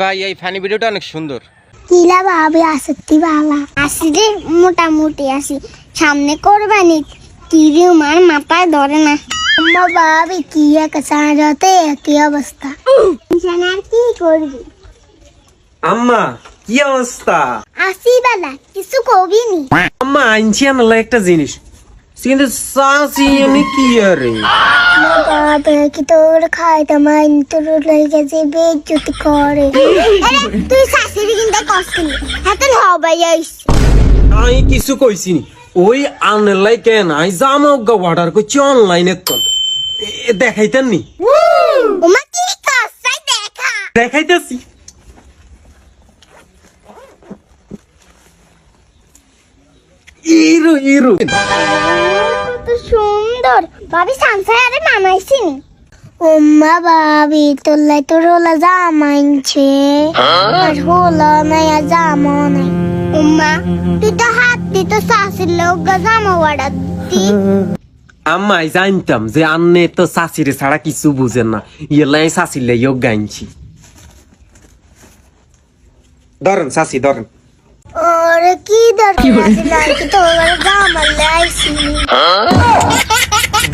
ভাই এই ফানি ভিডিওটা অনেক সুন্দর। কিলা ভাবি আসতি বালা আসি রে মোটামুটি আসি সামনে করবানি টিভি মার মাথায় ধরে না। আম্মা ভাবি কি এক সাজাতে একই অবস্থা। আর কি করবি? আম্মা কি অবস্থা? আসি বালা কিছু কবি নি। আম্মা আনছি আনলা একটা জিনিস। কিন্তু সাসি আমি কি আরে কি তোর খাইতে মাইন তোর লাগে যে বেজ্জতি করে তুই শাশুড়ি কিন্তু কষ্ট হাতে হবাই আইস আমি কিছু কইছি নি ওই আনলাই কেন আই জামা অর্ডার করছি অনলাইনে তো দেখাইতেন নি ওমা কি কষ্ট দেখা দেখাইতেছি ইরো ইরো। কত সুন্দর। ভাবি সানসাই আরে মামাইছি নি ওম্মা ভাবি তোলাই তোর হোলা জামাইছে আর হোলা নাই আর জামা নাই। ওম্মা তুই তো হাত তুই তো শাশুর লোক জামা ওয়াড়া দি আম্মাই জানতাম যে আন্নে তো শাশিরে ছাড়া কিছু বুঝেন না। ইয়েলাই শাশিলে ইয়োগ গাইছি ধরেন শাশি ধরেন ওরে কি দরকার আছে না কি তোর জামা লাইছি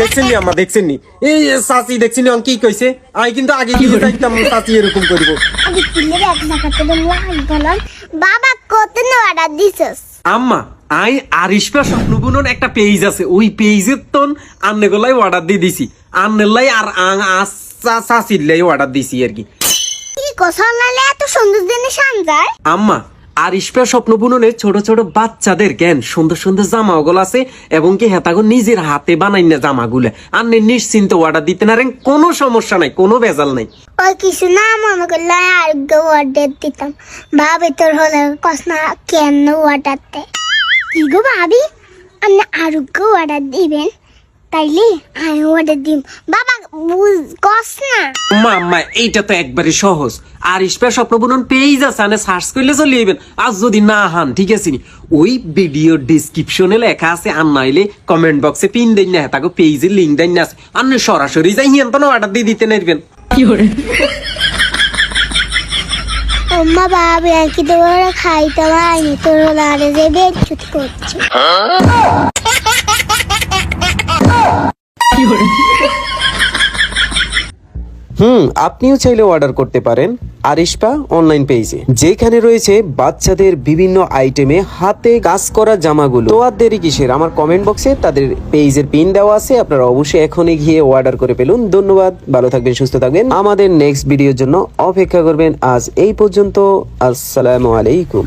দেখছেন নি আম্মা দেখছেন নি এই শাশি দেখছেন নি কি কইছে? আই কিন্তু আগে কি জানতাম শাশি এরকম করব। আমি বাবা কত অর্ডার দিছস? আম্মা আই আরিশপা স্বপ্ন বুনন একটা পেজ আছে। ওই পেজের তন আন্নে গলাই অর্ডার দিয়ে দিছি। আন্নেলাই আর আং আসা শাশির অর্ডার দিছি আর কি। কি এত সুন্দর জিনিস আনজায় আম্মা আর ইস্পা স্বপ্ন বুননের ছোট ছোট বাচ্চাদের জ্ঞান, সুন্দর সুন্দর জামা ওগুলো আছে এবং কি হেতাগো নিজের হাতে বানাই না জামাগুলো। আর নিশ্চিন্ত অর্ডার দিতে না কোনো সমস্যা নাই, কোনো ভেজাল নাই। ওই কিছু না, মনে করলে আরোগ্য অর্ডার দিতাম। ভাবি তোর হলে কসনা কেন অর্ডারতে কি গো ভাবি? আপনি আরোগ্য অর্ডার দিবেন? তাইলে আমি অর্ডার দিম। বাবা বুঝ কস না। মা এইটা তো একবারে সহজ। আর ইস্পা স্বপ্ন বুনন পেজ আছে আনে সার্চ করলে চলে যাবেন আর যদি না হান ঠিক আছে নি? ওই ভিডিও ডিসক্রিপশনে লেখা আছে আর নাইলে কমেন্ট বক্সে পিন দেন না হেতাগো পেজের লিঙ্ক দেন না। আছে আর সরাসরি যাই হিয়ান তো অর্ডার দিয়ে দিতে নাইবেন। আম্মা ভাবি আর কি তোর খাইতে পারিনি তোর হলে আরে যে বেচুত করছে। হুম, আপনিও চাইলে অর্ডার করতে পারেন আরিশপা অনলাইন পেজে যেখানে রয়েছে বাচ্চাদের বিভিন্ন আইটেমে হাতে কাজ করা জামাগুলো। তো আর দেরি কিসের? আমার কমেন্ট বক্সে তাদের পেজের পিন দেওয়া আছে, আপনারা অবশ্যই এখনই গিয়ে অর্ডার করে ফেলুন। ধন্যবাদ, ভালো থাকবেন, সুস্থ থাকবেন। আমাদের নেক্সট ভিডিওর জন্য অপেক্ষা করবেন আজ এই পর্যন্ত। আসসালামু আলাইকুম।